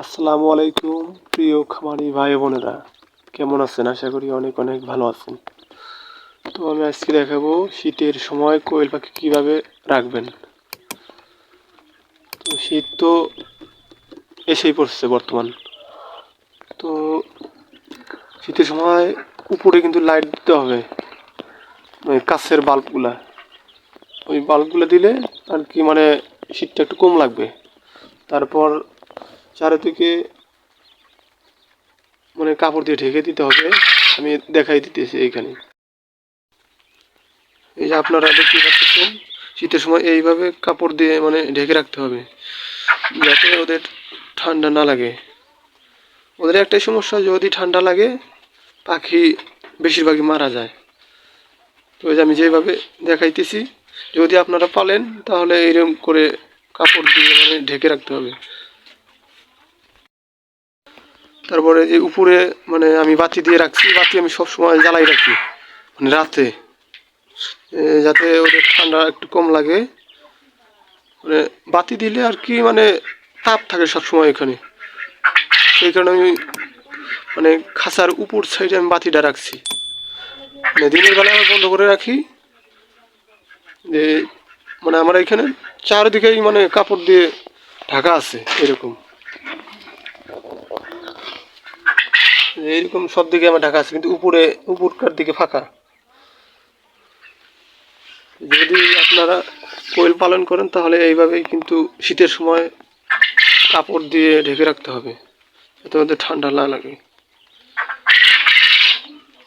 আসসালামু আলাইকুম, প্রিয় খামারি ভাই বোনেরা। কেমন আছেন? আশা করি অনেক অনেক ভালো আছেন। তো আমি আজকে দেখাবো শীতের সময় কোয়েল পাখি কীভাবে রাখবেন। তো শীত তো এসেই পড়ছে বর্তমান। তো শীতের সময় উপরে কিন্তু লাইট দিতে হবে ওই কাছের বাল্বগুলা। ওই বাল্বগুলো দিলে আর কি মানে শীতটা একটু কম লাগবে। তারপর চারিদিকে মানে কাপড় দিয়ে ঢেকে দিতে হবে। আমি দেখাই দিতেছি এইখানে। এই যে আপনারা দেখতে পাচ্ছেন, শীতের সময় এইভাবে কাপড় দিয়ে মানে ঢেকে রাখতে হবে, যাতে ওদের ঠান্ডা না লাগে। ওদের একটাই সমস্যা, যদি ঠান্ডা লাগে, পাখি বেশিরভাগই মারা যায়। তো এই যে আমি যেভাবে দেখাইতেছি, যদি আপনারা পালেন, তাহলে এরকম করে কাপড় দিয়ে মানে ঢেকে রাখতে হবে। তারপরে যে উপরে মানে আমি বাতি দিয়ে রাখছি, বাতি আমি সব সময় জ্বালাই রাখি মানে রাতে। যাতে ওদের ঠান্ডা একটু কম লাগে। মানে বাতি দিলে আর কি মানে তাপ থাকে সব সময় এখানে। সেই কারণে আমি মানে খাঁচার উপর সাইডে আমি বাতিটা রাখছি। মানে দিনের বেলা আমি বন্ধ করে রাখি। যে মানে আমার এখানে চারদিকেই মানে কাপড় দিয়ে ঢাকা আছে, এরকম। এইরকম সব দিকে আমার ঢাকা আছে, কিন্তু উপরে, উপরকার দিকে ফাঁকা। যদি আপনারা কোয়েল পালন করেন, তাহলে এইভাবেই কিন্তু শীতের সময় কাপড় দিয়ে ঢেকে রাখতে হবে, যাতে ওদের ঠান্ডা না লাগে।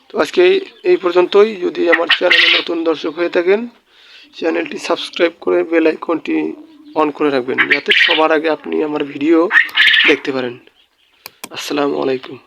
তো আজকে এই পর্যন্তই। যদি আমার চ্যানেলে নতুন দর্শক হয়ে থাকেন, চ্যানেলটি সাবস্ক্রাইব করে বেল আইকনটি অন করে রাখবেন, যাতে সবার আগে আপনি আমার ভিডিও দেখতে পারেন। আসসালামু আলাইকুম।